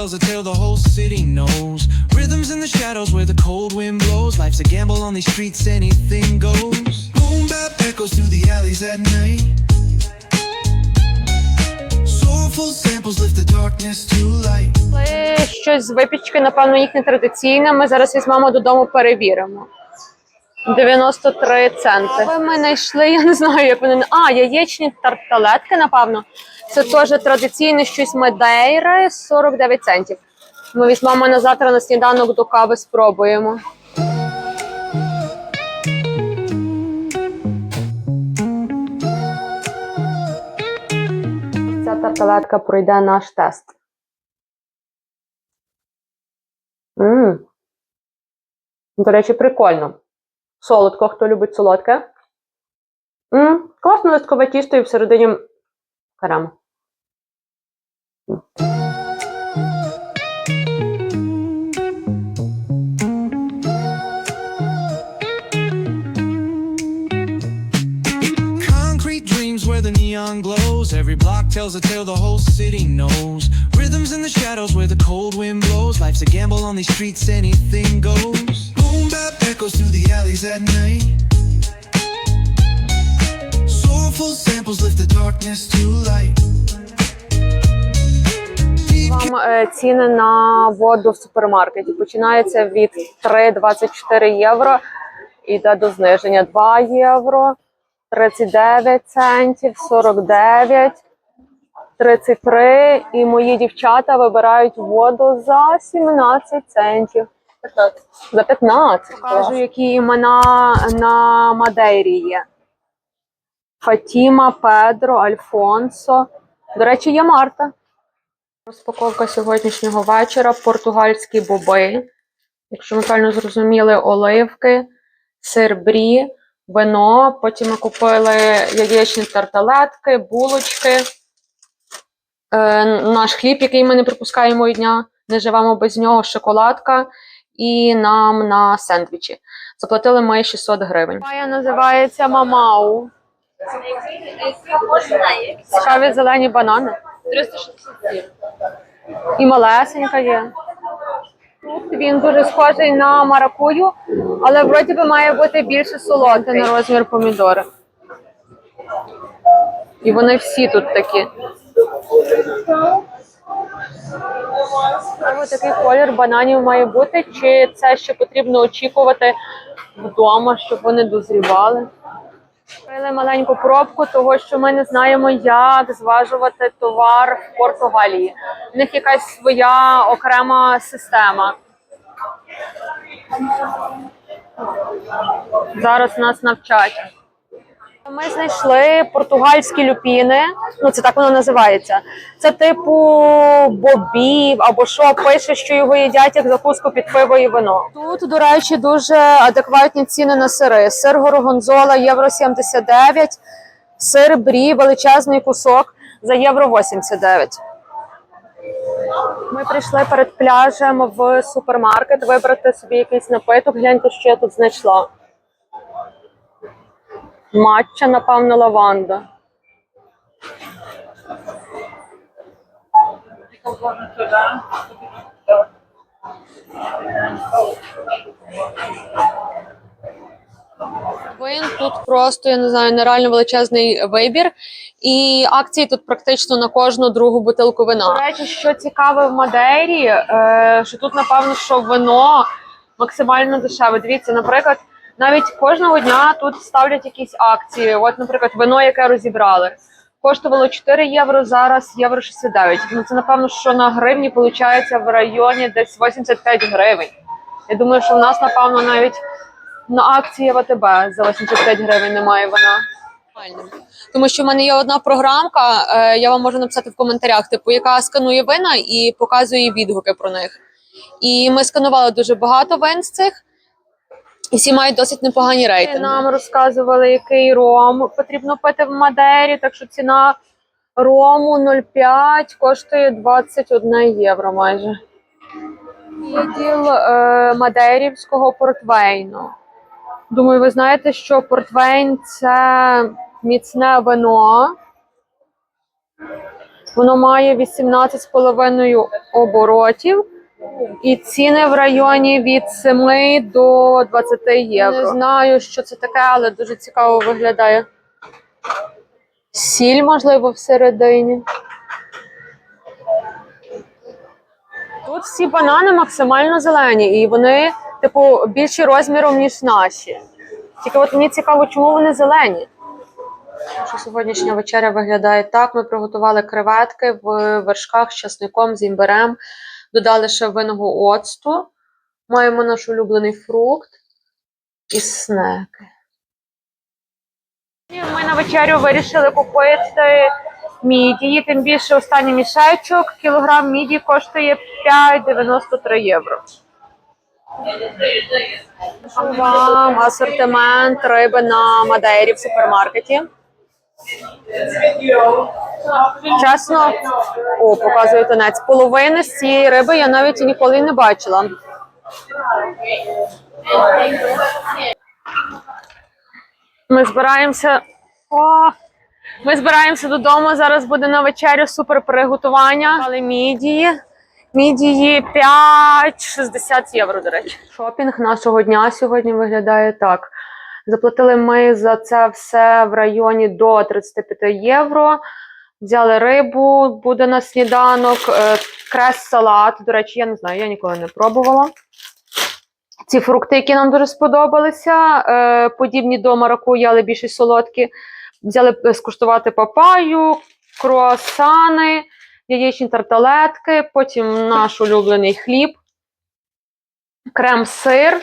tells a tale the whole city knows. Rhythms in the shadows where the cold wind blows. Life's a gamble on these streets, anything goes. Boom bap echoes through the alleys at night. Soulful samples lift the darkness to light. Щось з випічки, напевно, їх не традиційне. Ми зараз візьмемо додому, перевіримо. 93 центи. Ви ми знайшли, я не знаю, як вони. А, яєчні тарталетки, напевно. Це теж традиційне щось Мадейри, 49 центів. Ми візьмемо на завтра на сніданок до кави, спробуємо. Ця тарталетка пройде наш тест. Мм. До речі, прикольно. Солодко, хто любить солодке. М, класно листкове тісто і всередині. М. The neon glows. Every block tells a tale the whole city knows. Rhythms in the shadows where the cold wind blows. Life's a gamble on these streets, anything goes. Boom echoes through the alleys at night. Soulful samples lift the darkness to light. Вам е, ціни на воду в супермаркеті починаються від 3,24 євро. Іде до зниження 2 євро, 39 центів, 49, 33. І мої дівчата вибирають воду за 17 центів. За 15. Покажу, які імена на Мадейрі є. Фатіма, Педро, Альфонсо. До речі, є Марта. Розпаковка сьогоднішнього вечора. Португальські боби. Якщо ми правильно зрозуміли, оливки, сир брі, вино. Потім ми купили яєчні тарталетки, булочки. Е, наш хліб, який ми не пропускаємо і дня, не живемо без нього, шоколадка. І нам на сендвічі. Заплатили ми 600 гривень. Моя називається Мамау. Цікаві зелені банани. 367. І малесенька є. Він дуже схожий на маракую, але вроді би має бути більше солодке на розмір помідори. І вони всі тут такі. Ось такий колір бананів має бути, чи це ще потрібно очікувати вдома, щоб вони дозрівали? Купили маленьку пробку, того що ми не знаємо, як зважувати товар в Португалії. В них якась своя окрема система. Зараз нас навчать. Ми знайшли португальські люпіни. Ну, це так воно називається. Це типу бобів або що пише, що його їдять як закуску під пиво і вино. Тут, до речі, дуже адекватні ціни на сири. Сир горгонзола євро 79, сир брі, величезний кусок за євро 89. Ми прийшли перед пляжем в супермаркет вибрати собі якийсь напиток. Гляньте, що я тут знайшла. Матча, напевно, лаванда. Він тут просто, я не знаю, нереально величезний вибір. І акції тут практично на кожну другу бутилку вина. До речі, що цікаве в Мадейрі, е, що тут, напевно, що вино максимально дешеве. Дивіться, наприклад, навіть кожного дня тут ставлять якісь акції. От, наприклад, вино, яке розібрали, коштувало 4 євро, зараз євро 69. Ну це напевно, що на гривні виходить в районі десь 85 гривень. Я думаю, що в нас, напевно, навіть на акції в АТБ за 85 гривень немає вона. Тому що в мене є одна програмка, е, я вам можу написати в коментарях, типу, яка сканує вина і показує відгуки про них. І ми сканували дуже багато вин з цих, і всі мають досить непогані рейтинги. Нам розказували, який ром потрібно пити в Мадері, так що ціна рому 0,5 коштує 21 євро майже. Відділ е, Мадерівського портвейну. Думаю, ви знаєте, що портвейн це міцне вино. Воно має 18,5 оборотів. І ціни в районі від 7 до 20 євро. Не знаю, що це таке, але дуже цікаво виглядає. Сіль, можливо, всередині. Тут всі банани максимально зелені, і вони, типу, більші розміром, ніж наші. Тільки от мені цікаво, чому вони зелені. Що сьогоднішня вечеря виглядає так. Ми приготували креветки в вершках з часником, з імбирем, додали ще винного оцту. Маємо наш улюблений фрукт і снеки. Ми на вечерю вирішили купити мідії, тим більше останній мішечок. Кілограм мідії коштує 5,93 євро. Вам асортимент риби на Мадейрі в супермаркеті. Чесно, о, показує тонець. Половини з цієї риби я навіть ніколи не бачила. Ми збираємося. О, ми збираємося додому. Зараз буде на вечерю супер приготування. Але мідії. Мідії 5,60 євро, до речі. Шопінг нашого дня сьогодні виглядає так. Заплатили ми за це все в районі до 35 євро. Взяли рибу, буде на сніданок, е, крес-салат. До речі, я не знаю, я ніколи не пробувала. Ці фрукти, які нам дуже сподобалися, е, подібні до маракуї, але більше солодкі. Взяли е, скуштувати папаю, круасани, яєчні тарталетки, потім наш улюблений хліб, крем-сир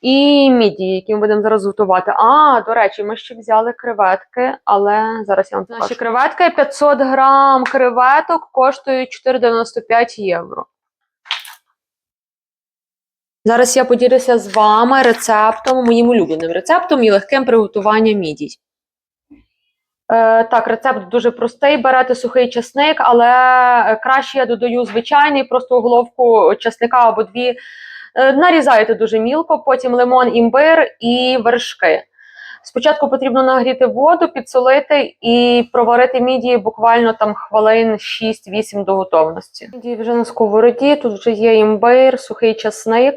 і мідії, які ми будемо зараз готувати. А, до речі, ми ще взяли креветки, але зараз я вам покажу. Наші креветки 500 грам креветок коштують 4,95 євро. Зараз я поділюся з вами рецептом, моїм улюбленим рецептом і легким приготуванням мідій. Е, так, рецепт дуже простий. Берете сухий часник, але е, краще я додаю звичайний, просто головку часника або дві. Е, нарізаєте дуже мілко, потім лимон, імбир і вершки. Спочатку потрібно нагріти воду, підсолити і проварити мідії буквально там хвилин 6-8 до готовності. Мідії вже на сковороді, тут вже є імбир, сухий часник.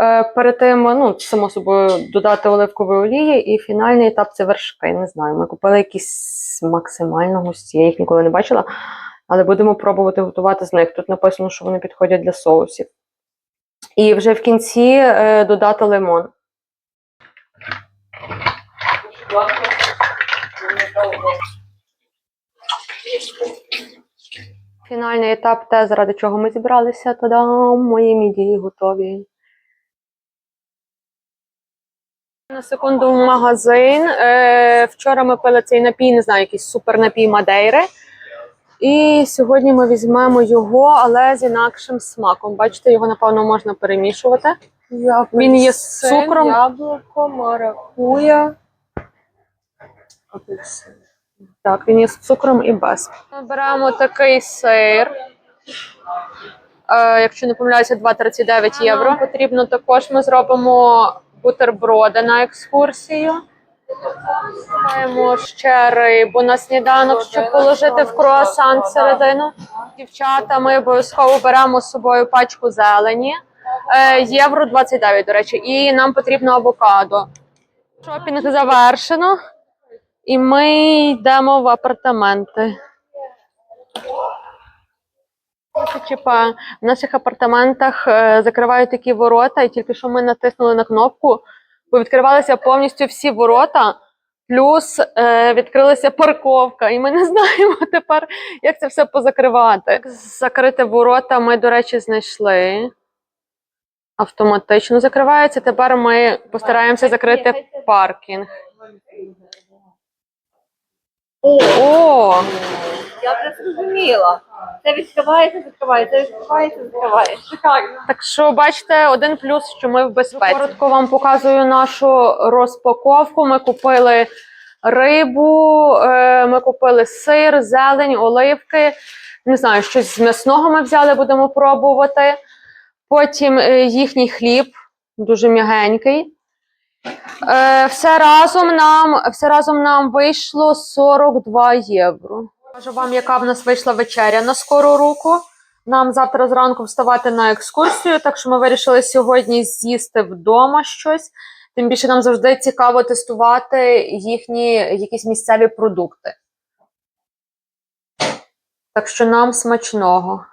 Е, Перед тим, ну, само собою, додати оливкової олії, і фінальний етап це вершки. Не знаю, ми купили якісь максимально густі, я їх ніколи не бачила, але будемо пробувати готувати з них. Тут написано, що вони підходять для соусів. І вже в кінці е, додати лимон. Фінальний етап те, заради чого ми зібралися. Та-дам! Мої мідії готові. На секунду в магазин. Е, вчора ми пили цей напій, не знаю, якийсь супер напій Мадейри. І сьогодні ми візьмемо його, але з інакшим смаком. Бачите, його, напевно, можна перемішувати. Він є з цукром. Яблуко, маракуя. Апельсин. Так, він є з цукром і без. Ми беремо такий сир. Е, якщо не помиляюся, 2,39 євро. Потрібно також ми зробимо бутерброди на екскурсію. Маємо ще рибу на сніданок, щоб положити в круасан всередину. Дівчата, ми обов'язково беремо з собою пачку зелені. Е, євро 29, до речі, і нам потрібно авокадо. Шопінг завершено. І ми йдемо в апартаменти. В наших апартаментах е, закривають такі ворота, і тільки що ми натиснули на кнопку, бо відкривалися повністю всі ворота, плюс е, відкрилася парковка. І ми не знаємо тепер, як це все позакривати. Як Закрити ворота ми, до речі, знайшли. Автоматично закривається. Тепер ми постараємося закрити паркінг. О! Я вже зрозуміла. Це відкривається, закривається, це відкривається, закривається. Так що бачите, один плюс, що ми в безпеці. Коротко вам показую нашу розпаковку. Ми купили рибу, е, ми купили сир, зелень, оливки. Не знаю, щось з м'ясного ми взяли, будемо пробувати. Потім е, їхній хліб, дуже м'ягенький. Е, все разом нам все разом нам вийшло 42 євро. Кажу вам, яка в нас вийшла вечеря на скору руку. Нам завтра зранку вставати на екскурсію, так що ми вирішили сьогодні з'їсти вдома щось. Тим більше нам завжди цікаво тестувати їхні якісь місцеві продукти. Так що нам смачного,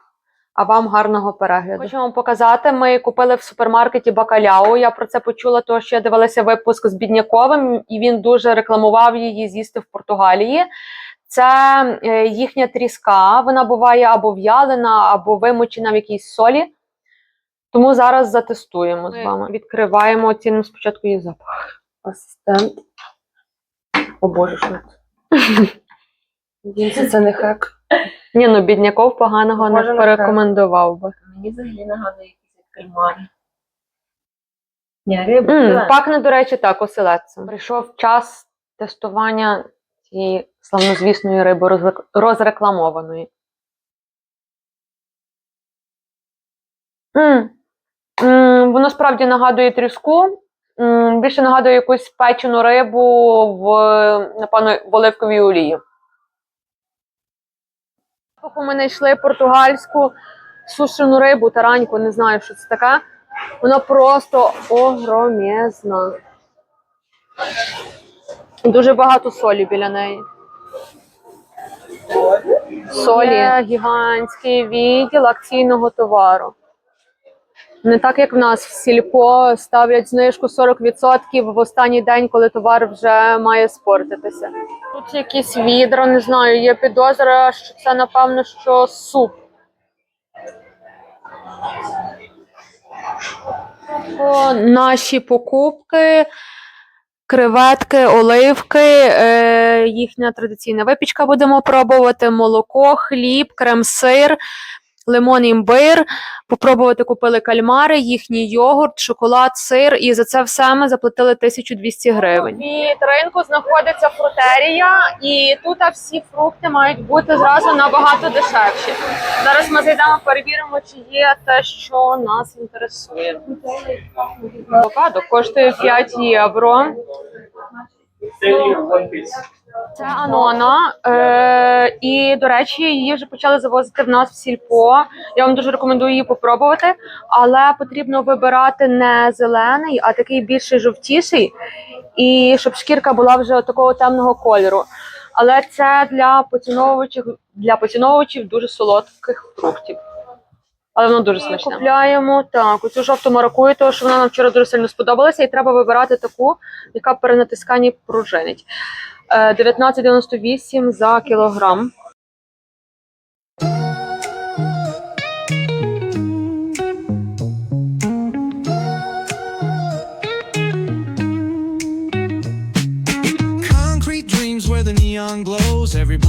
а вам гарного перегляду. Хочу вам показати. Ми купили в супермаркеті бакаляу. Я про це почула, тому що я дивилася випуск з Бідняковим, і він дуже рекламував її з'їсти в Португалії. Це е, їхня тріска. Вона буває або в'ялена, або вимочена в якійсь солі. Тому зараз затестуємо з вами. Відкриваємо, оцінимо спочатку її запах. Асистент. О Боже, що це? Він це, не хек. Ні, ну бідняков поганого не порекомендував би. Мені взагалі нагадує якісь кальмари. Ні, пахне, до речі, так, оселедцем. Прийшов час тестування цієї славнозвісної риби розрекламованої. М, м, Воно справді нагадує тріску. Більше нагадує якусь печену рибу в, напевно, в оливковій олії. Поки ми знайшли португальську сушену рибу, тараньку, не знаю, що це таке. Вона просто огромезна. Дуже багато солі біля неї. Солі. Є гігантський відділ акційного товару. Не так, як в нас в сільпо ставлять знижку 40% в останній день, коли товар вже має спортитися. Тут якісь відра, не знаю, є підозра, що це, напевно, що суп. Наші покупки, креветки, оливки, е, їхня традиційна випічка будемо пробувати, молоко, хліб, крем-сир, лимон, імбир. Попробувати купили кальмари, їхній йогурт, шоколад, сир, і за це все ми заплатили 1200 гривень. Від ринку знаходиться фрутерія, і тут всі фрукти мають бути зразу набагато дешевші. Зараз ми зайдемо, перевіримо, чи є те, що нас інтересує. Авокадо коштує 5 євро. Це Анона. Е, і, до речі, її вже почали завозити в нас в сільпо. Я вам дуже рекомендую її попробувати, але потрібно вибирати не зелений, а такий більший жовтіший, і щоб шкірка була вже такого темного кольору. Але це для поціновувачів, для поціновувачів дуже солодких фруктів. Але воно дуже смачне. Купляємо так, оцю жовту маракую, тому що вона нам вчора дуже сильно сподобалася, і треба вибирати таку, яка при натисканні пружинить. Е, 19,98 за кілограм. Concrete dreams where the neon glows. Every